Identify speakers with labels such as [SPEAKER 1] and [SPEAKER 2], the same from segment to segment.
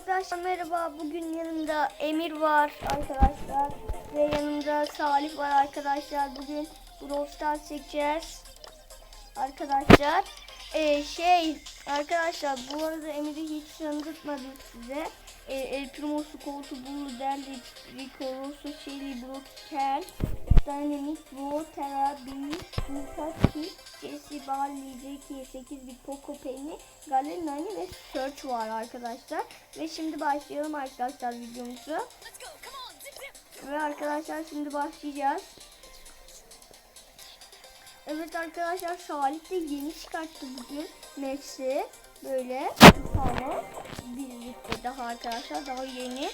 [SPEAKER 1] arkadaşlar merhaba. Bugün yanımda Emir var arkadaşlar. Ve yanımda Salih var arkadaşlar. Bugün Brawl Stars çekeceğiz. Arkadaşlar. Ee, şey arkadaşlar bu arada Emir'i hiç tanıtmadım size. Ee, El Primosu, Koltu, Bulu, Derli, Rico, Rosso, Shelly, Brock, Kel, Dynamic, Bo, Terra, Bee, Mikachi, Jesse, Barley, Jackie, 8 bit Poco, Penny, Galen, Nani ve Search var arkadaşlar. Ve şimdi başlayalım arkadaşlar videomuzu. Ve arkadaşlar şimdi başlayacağız. Evet arkadaşlar Salih de yeni çıkarttı bugün Max'i. Böyle bir tane birlikte daha arkadaşlar daha yeni.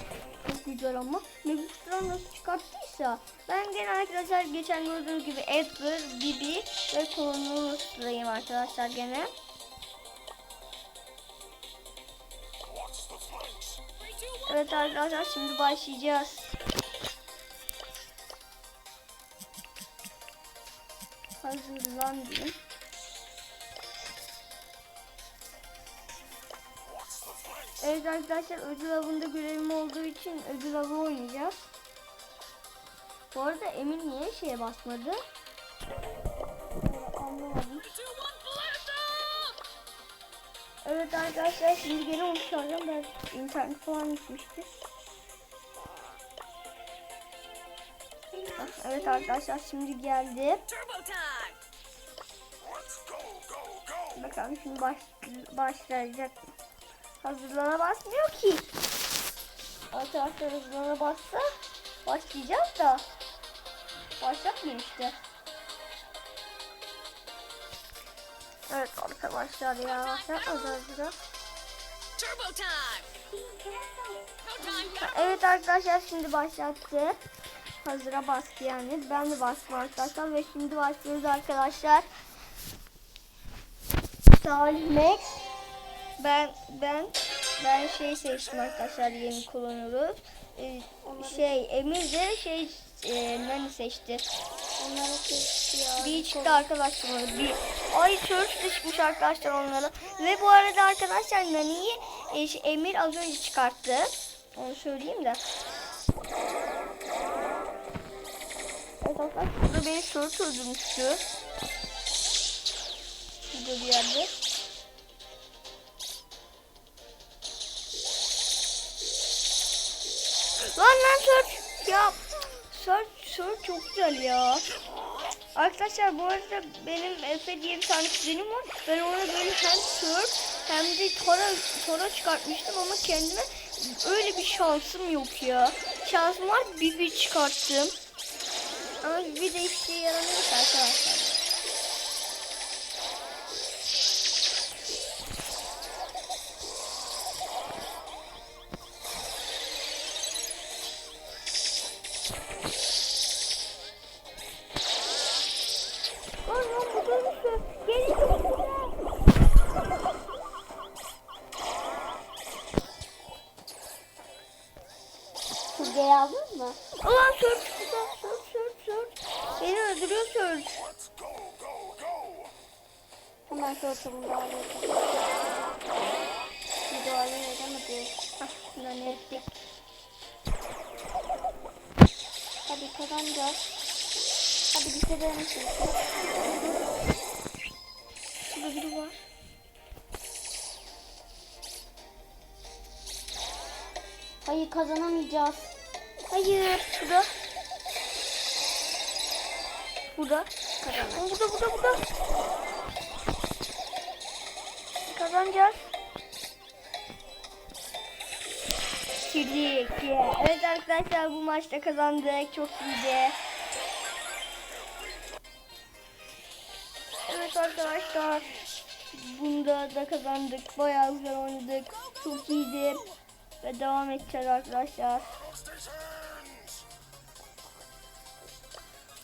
[SPEAKER 1] Çok güzel ama Megastar nasıl çıkarttıysa ben gene arkadaşlar geçen gördüğünüz gibi Edgar, Bibi ve Cornelius'layım arkadaşlar gene. Evet arkadaşlar şimdi başlayacağız. Hazırlan. Evet arkadaşlar ödül avında görevim olduğu için ödül avı oynayacağız. Bu arada Emin niye şeye basmadı? Evet arkadaşlar şimdi gene onu. Ben internet falan gitmiştir. Hah, Evet arkadaşlar şimdi geldi. Bakalım şimdi baş, başlayacak. Hazırlana basmıyor ki. Arkadaşlar hazırlana bassa başlayacağız da. Başlatmıyor işte. Evet arkadaşlar ya başlatmaz hazırla.
[SPEAKER 2] Turbo time!
[SPEAKER 1] Evet arkadaşlar şimdi başlattı. Hazıra bastı yani. Ben de bastım arkadaşlar ve şimdi başlıyoruz arkadaşlar. Salih Max. Ben ben ben şey seçtim arkadaşlar yeni kullanıyoruz. Ee, şey Emir de şey e, Nani seçti. Onlara seçti ya. Bir çıktı arkadaşlar. Bir. Ay de çıkmış arkadaşlar onlara. Ve bu arada arkadaşlar Nani'yi e, şey, Emir az önce çıkarttı. Onu söyleyeyim de. Evet arkadaşlar burada beni Search öldürmüştü. Burada bir yerde. Lan lan. Ya Search, Search çok güzel ya. Arkadaşlar bu arada benim Efe diye bir tane kuzenim var. Ben ona böyle hem Search hem de Tora, Tora çıkartmıştım ama kendime öyle bir şansım yok ya. Şansım var bir bir çıkarttım. Ama bir de işe yaramıyor arkadaşlar.
[SPEAKER 3] Sortumu da alayım. Müdahale edemedi.
[SPEAKER 1] Hah şundan ne ettik.
[SPEAKER 3] Hadi kazanacağız. Hadi bitirelim şimdi.
[SPEAKER 1] Şurada biri var.
[SPEAKER 3] Hayır kazanamayacağız.
[SPEAKER 1] Hayır. Şurada. Burada.
[SPEAKER 3] Kazanamayacağız.
[SPEAKER 1] Burada burada burada. Kazanacağız. Yeah. Evet arkadaşlar bu maçta kazandık. Çok iyiydi. Evet arkadaşlar. Bunda da kazandık. Bayağı güzel oynadık. Çok iyiydi. Ve devam edeceğiz arkadaşlar.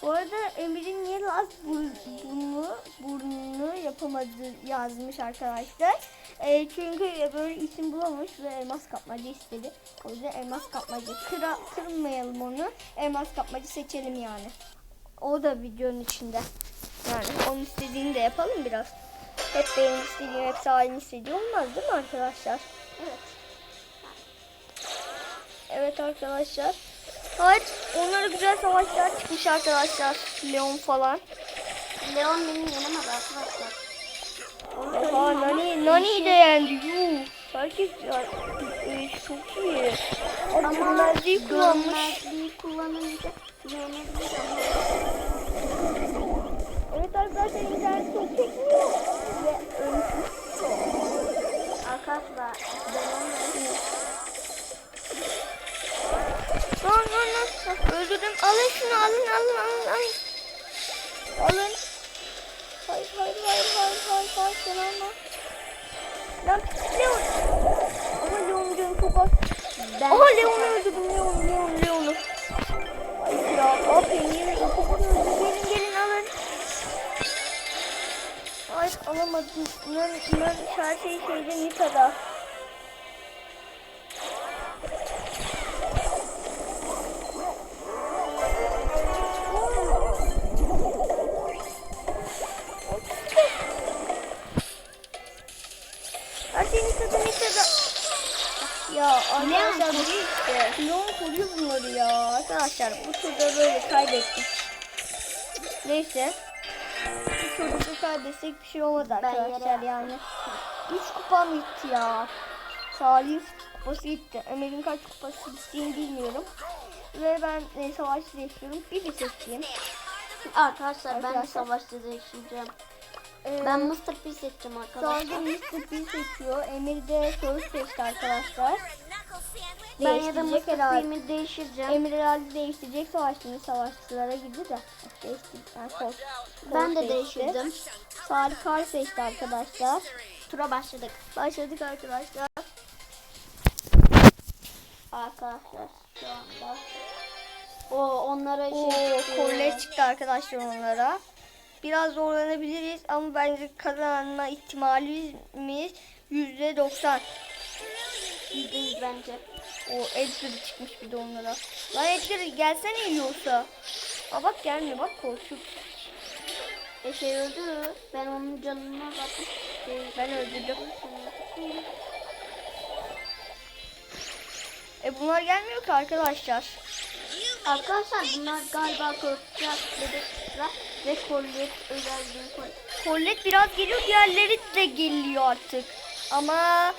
[SPEAKER 1] Bu arada Emir'in niye Laz burnu, burnunu yapamadı yazmış arkadaşlar. E, çünkü böyle isim bulamamış ve elmas kapmacı istedi. O yüzden elmas kapmacı. Kıra, kırmayalım onu. Elmas kapmacı seçelim yani. O da videonun içinde. Yani onun istediğini de yapalım biraz. Hep benim istediğim, hep Salih'in istediği olmaz değil mi arkadaşlar?
[SPEAKER 3] Evet.
[SPEAKER 1] Evet arkadaşlar. Evet onlara güzel savaşlar çıkmış arkadaşlar. Leon falan.
[SPEAKER 3] Leon beni yenemez arkadaşlar. Ama
[SPEAKER 1] Nani, Nani de yendi. Yuh. Herkes e, çok iyi. Ama görmezliği kullanmış.
[SPEAKER 3] Görmezliği kullanınca yenebilir.
[SPEAKER 1] Evet arkadaşlar internet çok çekmiyor. Ve.
[SPEAKER 3] Arkadaşlar ben onu
[SPEAKER 1] Bak, Öldürdüm. Alın şunu alın alın alın alın. Alın. Hayır hayır hayır hayır hayır hayır sen alma. Lan Leon. Ama Leon canı çok az.
[SPEAKER 3] Ben
[SPEAKER 1] Aha Leon'u öldürdüm Leon Leon Leon'u. Hayır ya aferin yine az öldü. Gelin gelin alın. Hayır alamadım. Ben, ben her şey şeyde Nita'da. Bu işte. Leon koruyor bunları ya. Arkadaşlar bu turda böyle kaybettik. Neyse. Bu turda da kaybetsek bir şey
[SPEAKER 3] Ben
[SPEAKER 1] arkadaşlar yani. 3 kupam gitti ya. Salih'in kupası gitti. Ömer'in kaç kupası gittiğini bilmiyorum. Ve ben e, savaşçı değiştiriyorum. Bir bir seçeyim.
[SPEAKER 3] Arkadaşlar ben
[SPEAKER 1] Arkadaşlar.
[SPEAKER 3] savaşta değiştireceğim.
[SPEAKER 1] Ee,
[SPEAKER 3] Ben Mr. P seçeceğim arkadaşlar.
[SPEAKER 1] Sadece Mr. P seçiyor. Emir de soru seçti arkadaşlar.
[SPEAKER 3] Ben ya da Mıstık değiştireceğim.
[SPEAKER 1] Emir herhalde değiştirecek savaş savaşçılara gitti de. Değişti. Yani kol,
[SPEAKER 3] ben de değiştirdim.
[SPEAKER 1] Salih Kar seçti arkadaşlar.
[SPEAKER 3] Tura başladık.
[SPEAKER 1] Başladık arkadaşlar.
[SPEAKER 3] Arkadaşlar şu anda. O onlara şey
[SPEAKER 1] Oo,
[SPEAKER 3] şey
[SPEAKER 1] korle çıktı arkadaşlar onlara. Biraz zorlanabiliriz ama bence kazanma ihtimalimiz
[SPEAKER 3] %90. %100 bence.
[SPEAKER 1] O Edgar çıkmış bir de onlara. Lan Edgar gelsene yiyorsa. Aa bak gelmiyor bak korkuyor.
[SPEAKER 3] E şey öldü. Ben onun canına baktım. Şey,
[SPEAKER 1] Ben öldürdüm. E bunlar gelmiyor ki arkadaşlar.
[SPEAKER 3] Arkadaşlar bunlar galiba korkacak bebekler ve kolyet özelliği koy.
[SPEAKER 1] Colette biraz geliyor diğerleri de geliyor artık. Ama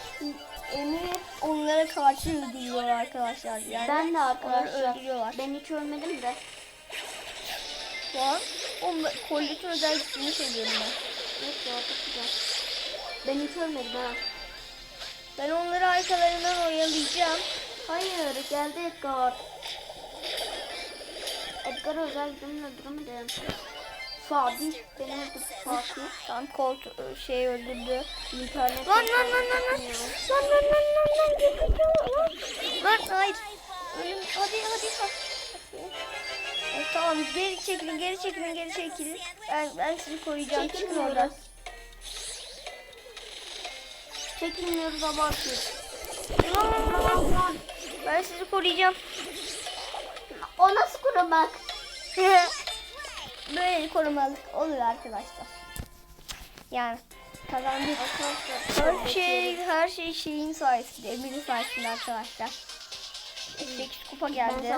[SPEAKER 1] Emir onlara karşı öldürüyor arkadaşlar. Yani
[SPEAKER 3] Ben de arkadaşlar.
[SPEAKER 1] öldürüyorlar.
[SPEAKER 3] Ben hiç ölmedim de.
[SPEAKER 1] Şu an onlar, Colette'in özelliklerini söylüyorum ben.
[SPEAKER 3] Neyse o çok güzel. Ben hiç ölmedim ha.
[SPEAKER 1] Ben onları arkalarından oyalayacağım.
[SPEAKER 3] Hayır geldi Edgar. Edgar özel gücümle öldüremedim. Fatih beni öldürdü Fatih.
[SPEAKER 1] Tam Colt şey öldürdü.
[SPEAKER 3] İnternet.
[SPEAKER 1] Lan lan lan lan lan. Lan lan lan lan lan. Lan. Hayır. Ölüm. Hadi hadi. hadi. E, tamam geri çekilin geri çekilin geri çekilin. Ben, ben sizi koruyacağım. Çıkın oradan.
[SPEAKER 3] Çekilmiyoruz. Çekilmiyoruz abartıyoruz.
[SPEAKER 1] Lan, lan, lan, lan. Ben sizi koruyacağım.
[SPEAKER 3] O nasıl korumak?
[SPEAKER 1] Böyle korumalık olur arkadaşlar. Yani kazandık. Her şey her şey şeyin sayesinde, Emir'in sayesinde arkadaşlar. 8 kupa
[SPEAKER 3] Ben
[SPEAKER 1] geldi.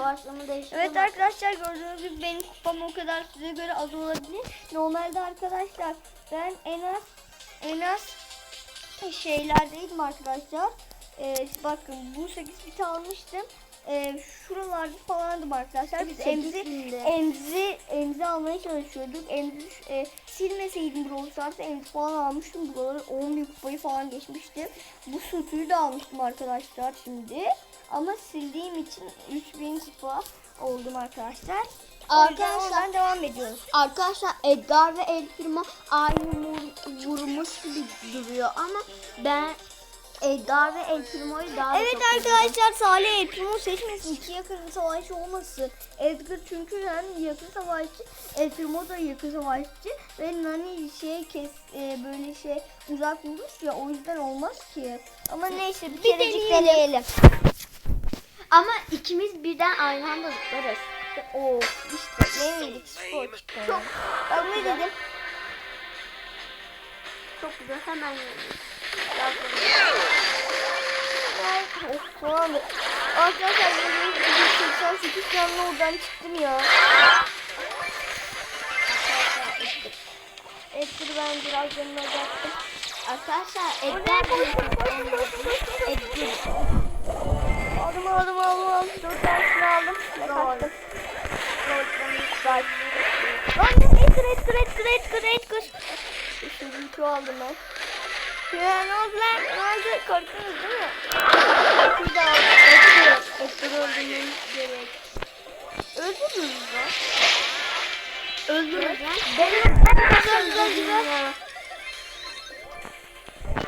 [SPEAKER 3] değiştirdim.
[SPEAKER 1] Evet arkadaşlar gördüğünüz gibi benim kupam o kadar size göre az olabilir. Normalde arkadaşlar ben en az en az şeylerdeydim arkadaşlar. Ee, bakın bu 8 bit almıştım. Ee, şuralarda falandım arkadaşlar. Biz
[SPEAKER 3] 8
[SPEAKER 1] emzi emzi emzi almaya çalışıyorduk. Emzi e, silmeseydim Brawl Stars'ta emzi falan almıştım. Buraları 10 bin kupayı falan geçmiştim. Bu sütüyü de almıştım arkadaşlar şimdi. Ama sildiğim için 3000 kupa oldum arkadaşlar.
[SPEAKER 3] Arkadaşlar-
[SPEAKER 1] devam ediyoruz.
[SPEAKER 3] Arkadaşlar Edgar ve El Primo aynı vur- vurmuş gibi duruyor ama ben Edgar ve El Primo'yu daha da
[SPEAKER 1] Evet
[SPEAKER 3] çok seviyorum.
[SPEAKER 1] arkadaşlar Salih El Primo seçmesin. İki yakın savaşçı olmasın. Edgar çünkü hem yakın savaşçı, El Primo da yakın savaşçı ve Nani şey kes e, böyle şey uzak vuruş ya o yüzden olmaz ki. Ama neyse bir, kerecik
[SPEAKER 3] deneyelim.
[SPEAKER 1] deneyelim.
[SPEAKER 3] Ama ikimiz birden aynı anda zıplarız.
[SPEAKER 1] Oo işte ne miydik spor çıktı.
[SPEAKER 3] Çok-
[SPEAKER 1] ben ne dedim?
[SPEAKER 3] Çok güzel hemen yiyelim.
[SPEAKER 1] Tamamdır. Arkadaşlar benim 88 canlı oradan çıktım ya. Ettir ben biraz yanına uzattım.
[SPEAKER 3] Arkadaşlar
[SPEAKER 1] koş.
[SPEAKER 3] Edgar.
[SPEAKER 1] Aldım aldım aldım aldım. Dört tanesini aldım. Kaçtım. Lan Edgar Edgar Edgar Edgar. Şimdi iki aldım ben. Ne oldu? Korktunuz değil mi? De. Edgar. Edgar öldürmemiz gerek. Öldürürüz lan. Öldürürüz lan. Benim ben kazandım.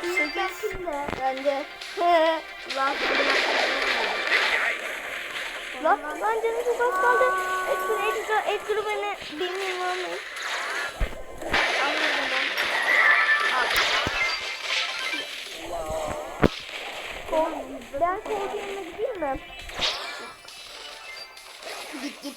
[SPEAKER 1] Sekiz. Bende.
[SPEAKER 3] Lan
[SPEAKER 1] Lan lan canım çok az kaldı. Edgar Edgar Edgar'ı beni bilmiyorum
[SPEAKER 3] ben
[SPEAKER 1] kol yerine gideyim mi?
[SPEAKER 3] Git git.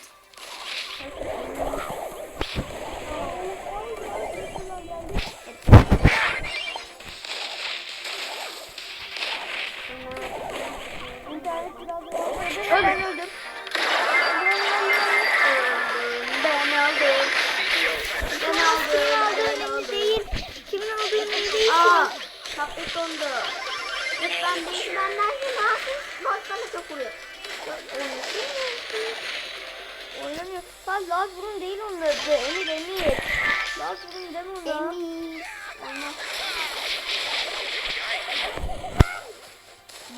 [SPEAKER 3] Vuruyor.
[SPEAKER 1] Oynamıyor. Lan Laz burun değil onun adı. Emir Emir. Laz burun deme ona.
[SPEAKER 3] Emir.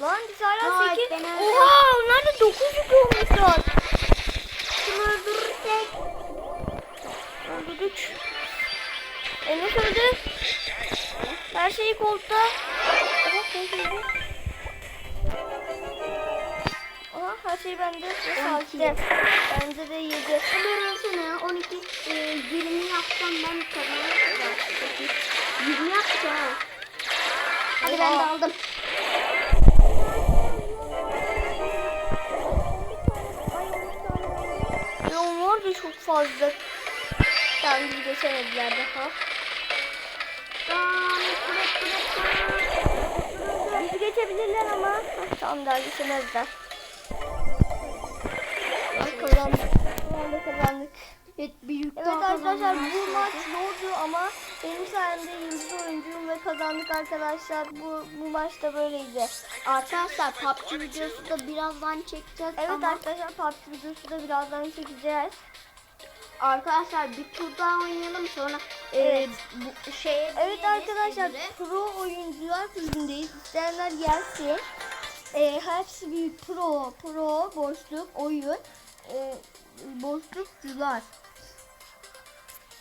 [SPEAKER 1] Lan biz hala
[SPEAKER 3] Ay,
[SPEAKER 1] 8.
[SPEAKER 3] ben öldüm.
[SPEAKER 1] Oha onlar da 9 yük olmuşlar.
[SPEAKER 3] Şunu öldürürsek.
[SPEAKER 1] Öldürdük. Enes öldü. Her şeyi koltukta. Aha koltukta. Aha her şey bende. Ve
[SPEAKER 3] 12.
[SPEAKER 1] saatte. Bende de 7.
[SPEAKER 3] Öldürürsene. 12, e, 20 yapsam ben kazanırım. 20 yaptık ha. Hadi ben de aldım.
[SPEAKER 1] Ve onlar da çok fazla. Ben bir geçemediler daha. Bizi geçebilirler ama Hah, tam daha geçemezler. Kazandık. Kazandık kazandık.
[SPEAKER 3] Evet, büyük
[SPEAKER 1] Evet arkadaşlar bu maç zordu ama benim sayemde yıldız oyuncuyum ve kazandık arkadaşlar. Bu, bu maç da böyleydi.
[SPEAKER 3] Arkadaşlar PUBG videosu da birazdan çekeceğiz
[SPEAKER 1] Evet
[SPEAKER 3] ama
[SPEAKER 1] arkadaşlar PUBG videosu da birazdan çekeceğiz.
[SPEAKER 3] arkadaşlar bir tur daha oynayalım sonra
[SPEAKER 1] Evet.
[SPEAKER 3] e, bu şeye
[SPEAKER 1] Evet arkadaşlar pro oyuncular kulübündeyiz. İsteyenler gelsin. Ee, hepsi bir pro, pro, boşluk, oyun, e, boşlukçular.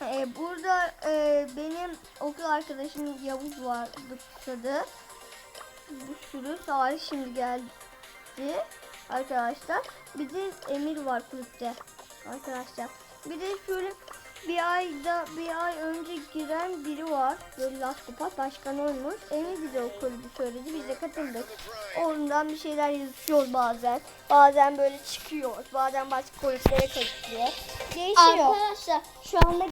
[SPEAKER 1] Ee, burada e, benim okul arkadaşım Yavuz var kısadı. Bir sürü Salih şimdi geldi arkadaşlar. Bir de Emir var kulüpte arkadaşlar. Bir de şöyle bir ayda bir ay önce giren biri var. Böyle Laskopat başkan olmuş. Emir bize o kulübü söyledi. Biz de katıldık. Ondan bir şeyler yazışıyoruz bazen. Bazen böyle çıkıyor. Bazen başka kulüplere katılıyor. Değişiyor.
[SPEAKER 3] Arkadaşlar şu anda